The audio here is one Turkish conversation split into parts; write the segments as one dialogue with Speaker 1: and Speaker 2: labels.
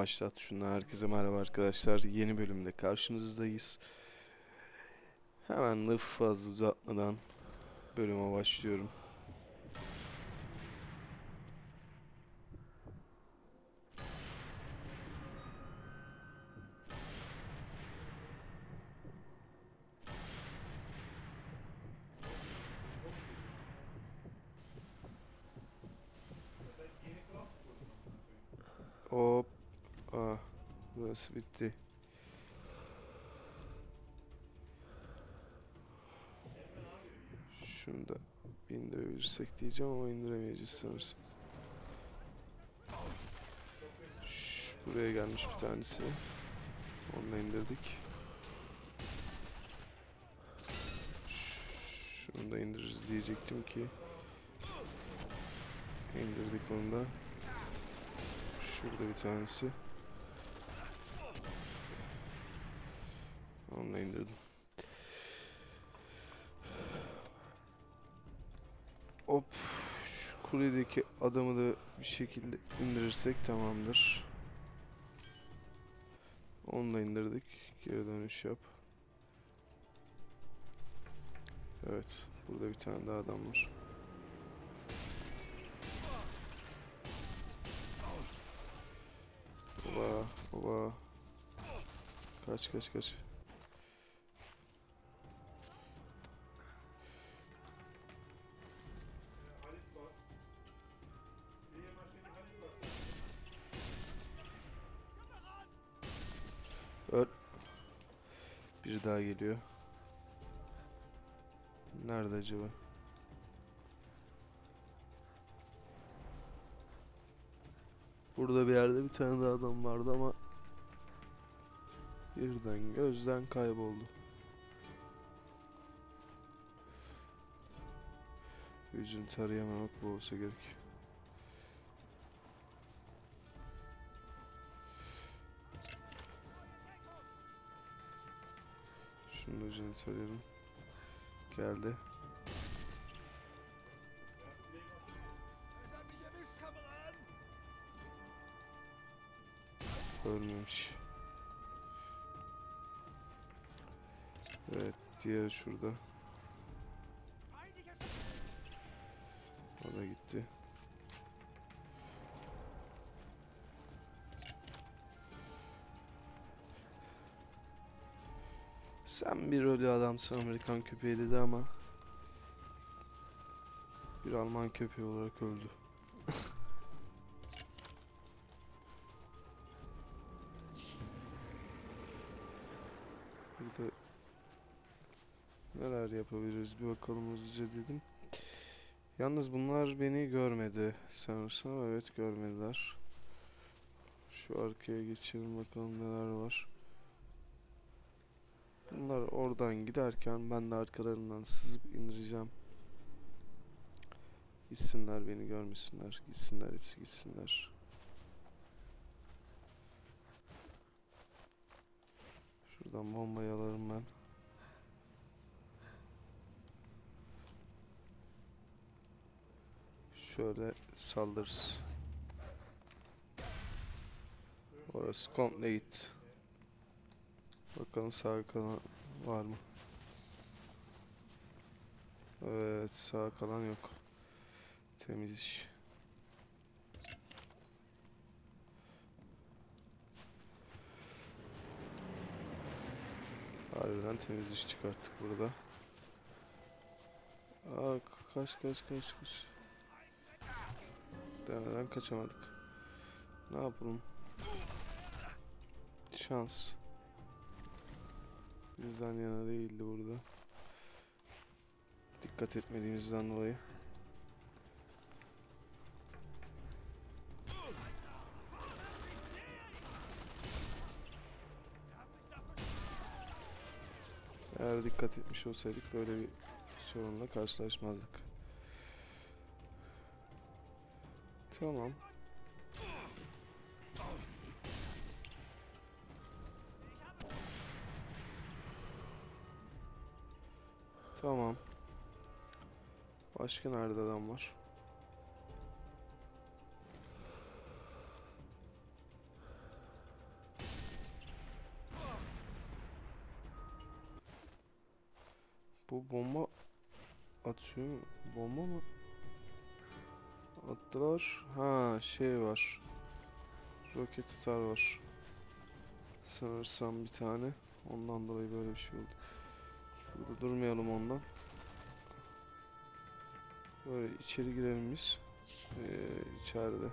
Speaker 1: başlat şundan. Herkese merhaba arkadaşlar. Yeni bölümde karşınızdayız. Hemen lafı fazla uzatmadan bölüme başlıyorum. Hop. Burası bitti. Şunu da indirebilirsek diyeceğim ama indiremeyeceğiz sanırsam. Şş, buraya gelmiş bir tanesi. Onu indirdik. Şunu da indiririz diyecektim ki. İndirdik onu da. Şurada bir tanesi. Onu da indirdim. Hop. Şu kuledeki adamı da bir şekilde indirirsek tamamdır. Onu da indirdik. Geri dönüş yap. Evet. Burada bir tane daha adam var. Oba, oba. Kaç kaç kaç. Öl. Bir daha geliyor. Nerede acaba? Burada bir yerde bir tane daha adam vardı ama birden gözden kayboldu. Yüzünü tarayamamak bu olsa gerek. Tarayalım. Geldi. Ölmemiş. Evet, diğeri şurada. O da gitti. Sen bir rolü adamsın Amerikan köpeği dedi ama bir Alman köpeği olarak öldü. Burada neler yapabiliriz bir bakalım hızlıca dedim. Yalnız bunlar beni görmedi sanırsam. Evet görmediler. Şu arkaya geçelim bakalım neler var. Bunlar oradan giderken ben de arkalarından sızıp indireceğim. Gitsinler beni görmesinler. Gitsinler hepsi gitsinler. Şuradan bombayı alırım ben. Şöyle saldırırız. Orası komple git. Bakalım sağ kalan var mı? Evet sağ kalan yok. Temiz iş. Harbiden temiz iş çıkarttık burada. Aa kaç kaç kaç kaç. Deneden kaçamadık. Ne yapalım? Şans. Bizden yana değildi burada. Dikkat etmediğimizden dolayı. Eğer dikkat etmiş olsaydık böyle bir sorunla karşılaşmazdık. Tamam. Başka nerede adam var? Bu bomba atıyor. Bomba mı? Attılar. Ha şey var. Roket atar var. Sanırsam bir tane. Ondan dolayı böyle bir şey oldu. Burada durmayalım ondan. Böyle içeri girelim biz. Ee, içeride.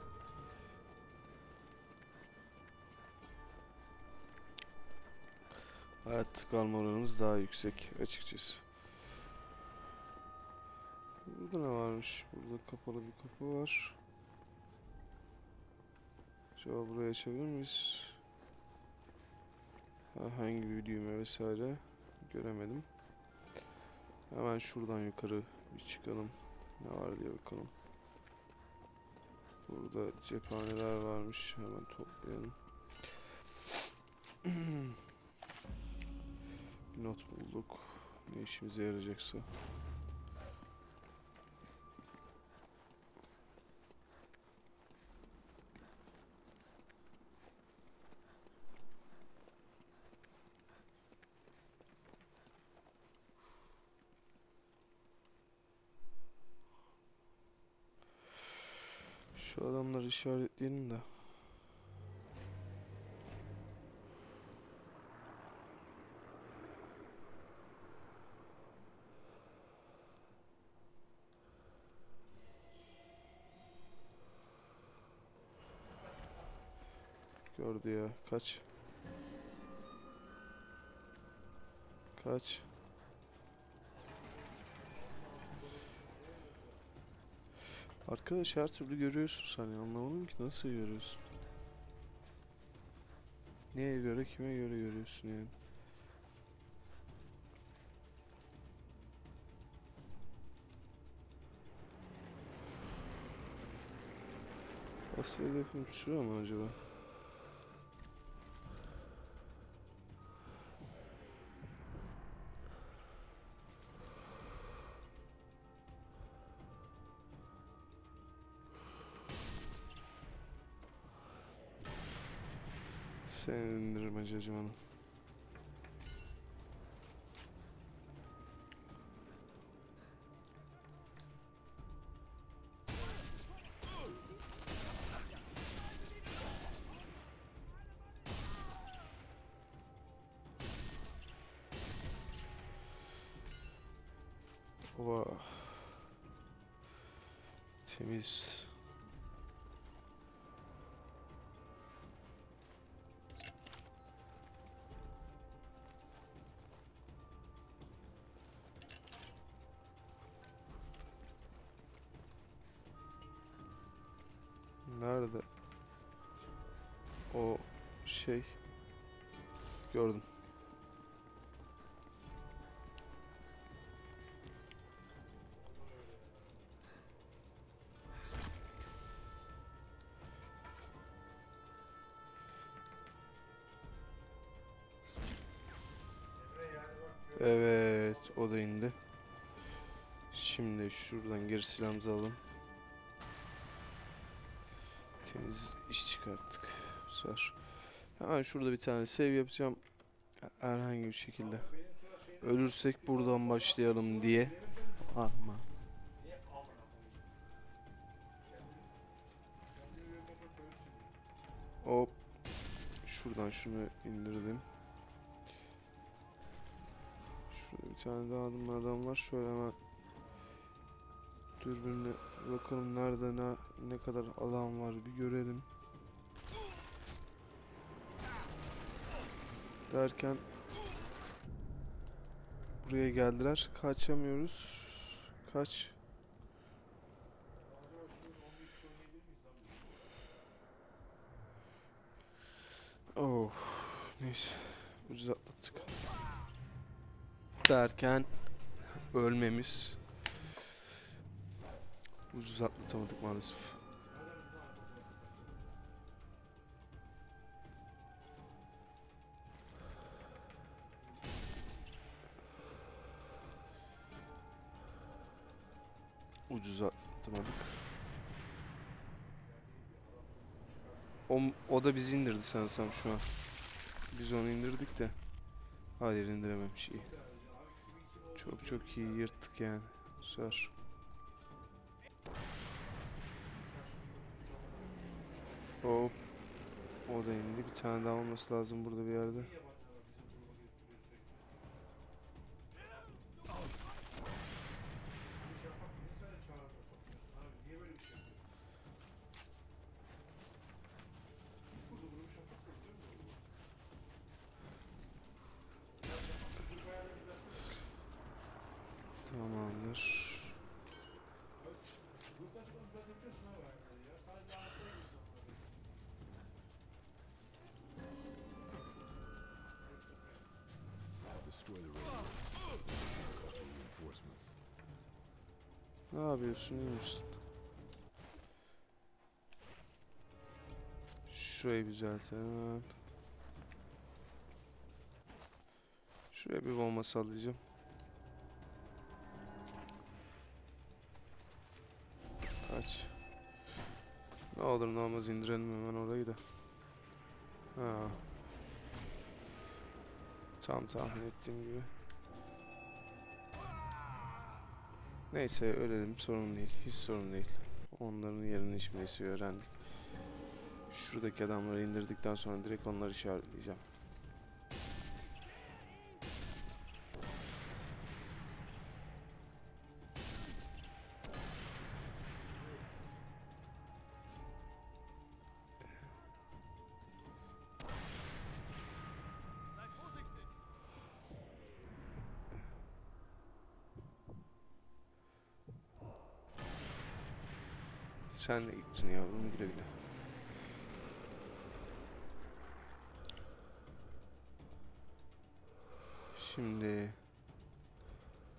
Speaker 1: Hayatta kalma oranımız daha yüksek açıkçası. Burada ne varmış? Burada kapalı bir kapı var. Acaba burayı açabilir miyiz? Herhangi bir düğme vesaire göremedim. Hemen şuradan yukarı bir çıkalım. Ne var diye bakalım. Burada cephaneler varmış. Hemen toplayalım. bir not bulduk. Ne işimize yarayacaksa. Şu adamları işaretleyelim de. Gördü ya. Kaç. Kaç. Arkadaş her türlü görüyorsun sen. Anlamadım ki nasıl görüyorsun? Neye göre kime göre görüyorsun yani? Asıl hedefim şura mı acaba? Seni indirmece canım. Oha. Temiz. Şey. Gördüm. Evet, o da indi. Şimdi şuradan geri silahımızı alalım. Temiz iş çıkarttık bu sefer. Hemen şurada bir tane save yapacağım. Herhangi bir şekilde. Ölürsek buradan başlayalım diye. Ama. Hop. Şuradan şunu indirdim. Şurada bir tane daha adam var. Şöyle hemen dürbünle bakalım nerede ne ne kadar alan var bir görelim. Derken buraya geldiler. Kaçamıyoruz. Kaç. Oh, neyse. Ucuz atlattık. Derken ölmemiz ucuz atlatamadık maalesef. Ucuz atlatamadık. O, o da bizi indirdi sanırsam şu an. Biz onu indirdik de. Hayır indirememiş iyi. Çok çok iyi yırttık yani. Güzel. Hop. O da indi. Bir tane daha olması lazım burada bir yerde. Tamamdır. Ne yapıyorsun iyi misin? Şurayı bir zaten. Şuraya bir bomba sallayacağım. Kaç. Ne olur ne olmaz indirelim hemen orayı da. Ha. Tam tahmin ettiğim gibi. Neyse ölelim sorun değil. Hiç sorun değil. Onların yerini içmesi öğrendik. Şuradaki adamları indirdikten sonra direkt onları işaretleyeceğim. Sen de gitsin yavrum güle güle. Şimdi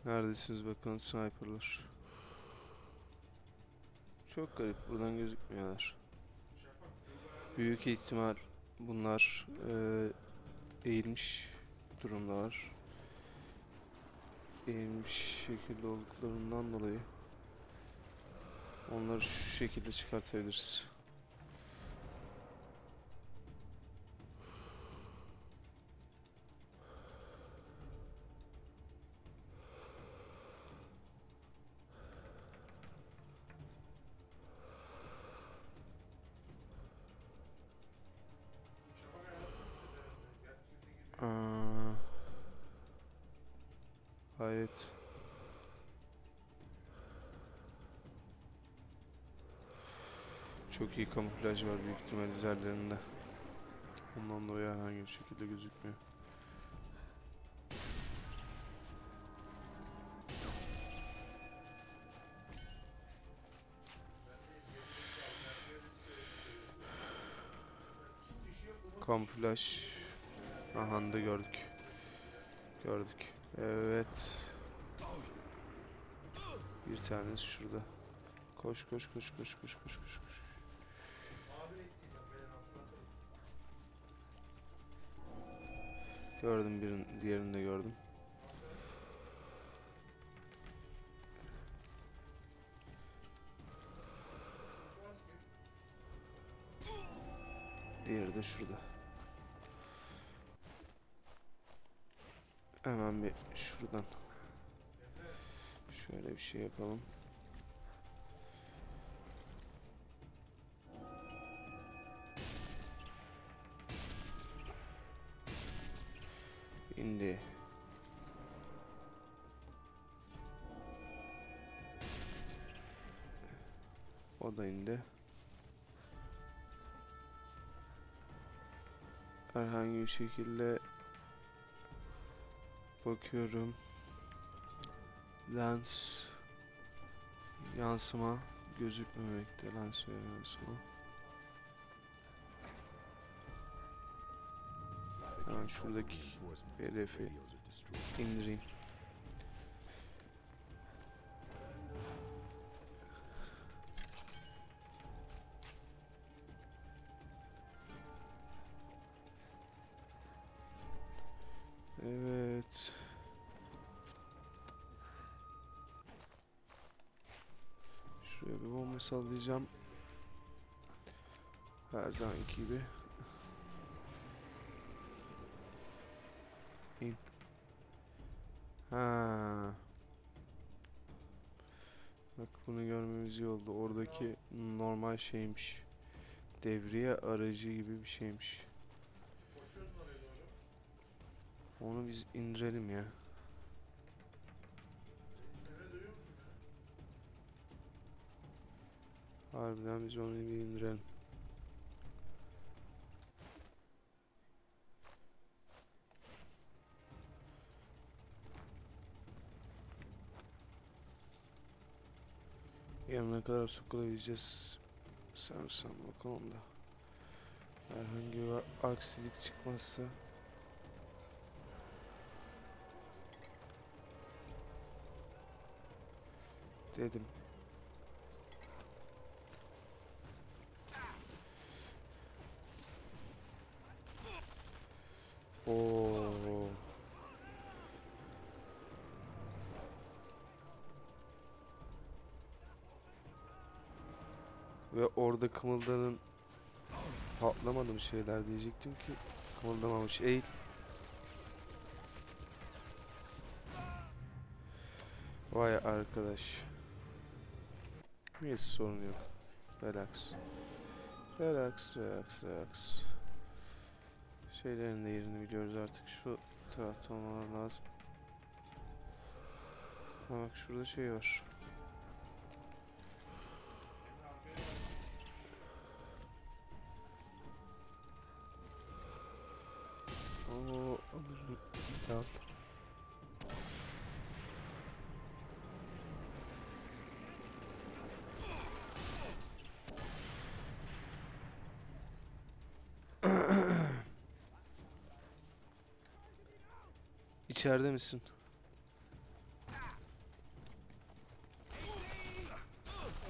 Speaker 1: neredesiniz bakalım sniperlar. Çok garip buradan gözükmüyorlar. Büyük ihtimal bunlar eee, eğilmiş durumdalar. Eğilmiş şekilde olduklarından dolayı Onları şu şekilde çıkartabiliriz. Çok iyi kamuflaj var büyük ihtimal üzerlerinde. Ondan dolayı herhangi bir şekilde gözükmüyor. Kamuflaj. Aha da gördük. Gördük. Evet. Bir tanesi şurada. Koş koş koş koş koş koş koş Gördüm birin, diğerini de gördüm. Diğeri de şurada. Hemen bir şuradan. Şöyle bir şey yapalım. İndi. O da indi. Herhangi bir şekilde bakıyorum. Lens yansıma gözükmemekte lens yansıma. Hemen şuradaki hedefi indireyim. Evet. Şuraya bir bomba sallayacağım. Her zamanki gibi. İyi oldu. Oradaki normal şeymiş. Devriye aracı gibi bir şeymiş. Onu biz indirelim ya. Harbiden biz onu bir indirelim. Yanına kadar sokulabileceğiz. Sanırsam bakalım da. Herhangi bir aksilik çıkmazsa. Dedim. Oo. Ve orada kımıldanın patlamadı mı şeyler diyecektim ki kımıldamamış. Eğil. Vay arkadaş. Neyse sorun yok. Relax. Relax, relax, relax. Şeylerin de yerini biliyoruz artık. Şu tarafta lazım. Bak şurada şey var. Alırım. İçeride misin?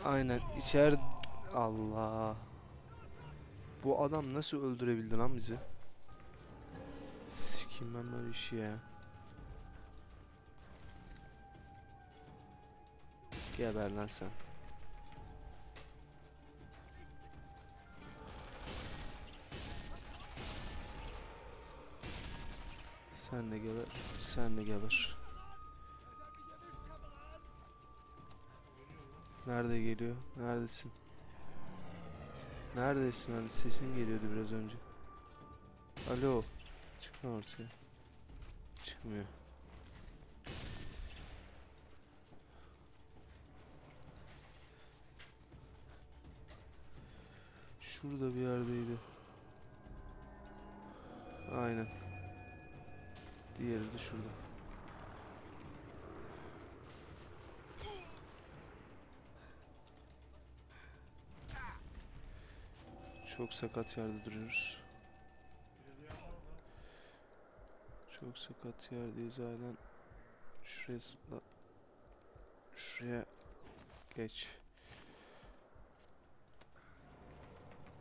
Speaker 1: Aynen içer Allah. Bu adam nasıl öldürebildi lan bizi? Sikeyim ben böyle işi ya. Geber lan sen. Sen de geber, sen de geber. Nerede geliyor? Neredesin? Neredesin abi? Sesin geliyordu biraz önce. Alo. Çık lan ortaya. Çıkmıyor. Şurada bir yerdeydi. Aynen. Diğeri de şurada. Çok sakat yerde duruyoruz. Çok sakat yerdeyiz halen. Şuraya zıpla. Şuraya geç.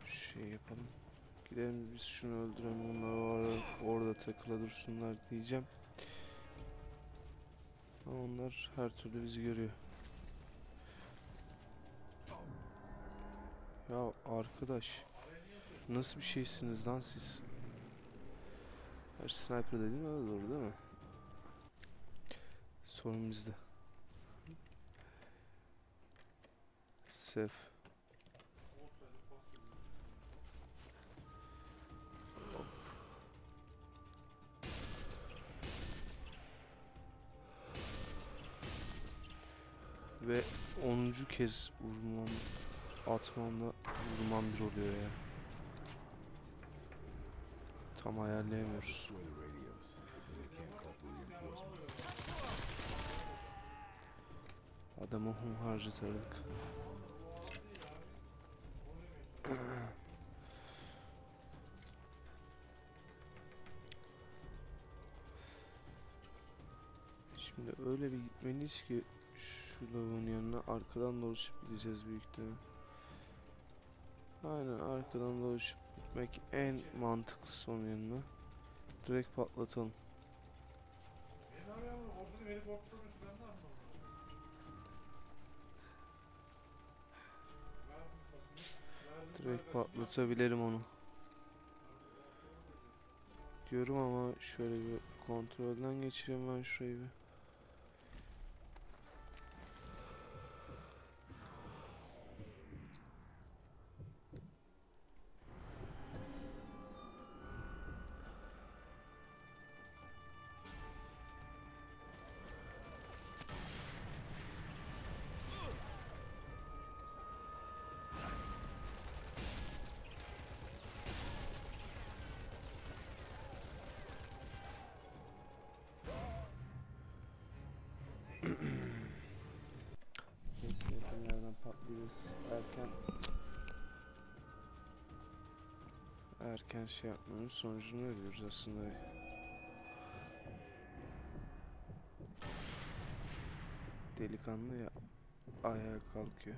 Speaker 1: Şey yapalım. Gidelim biz şunu öldürelim. Onlar orada, orada takıla dursunlar diyeceğim. Ama onlar her türlü bizi görüyor. Ya arkadaş. Nasıl bir şeysiniz lan siz? Her sniper dediğin öyle doğru değil mi? Sorun bizde. Sef. Ve 10. kez vurmam atmamla vurmam bir oluyor ya.
Speaker 2: For reinforcements.
Speaker 1: Adamı hum harcatarak. Şimdi öyle bir gitmeliyiz ki şu lavın yanına arkadan dolaşıp gideceğiz büyük ihtimal. Aynen arkadan dolaşıp gitmek en mantıklısı onun yanına. Direkt patlatalım. Direkt patlatabilirim onu. Diyorum ama şöyle bir kontrolden geçireyim ben şurayı bir. Erken şey yapmanın sonucunu veriyoruz aslında. Delikanlı ya ayağa kalkıyor.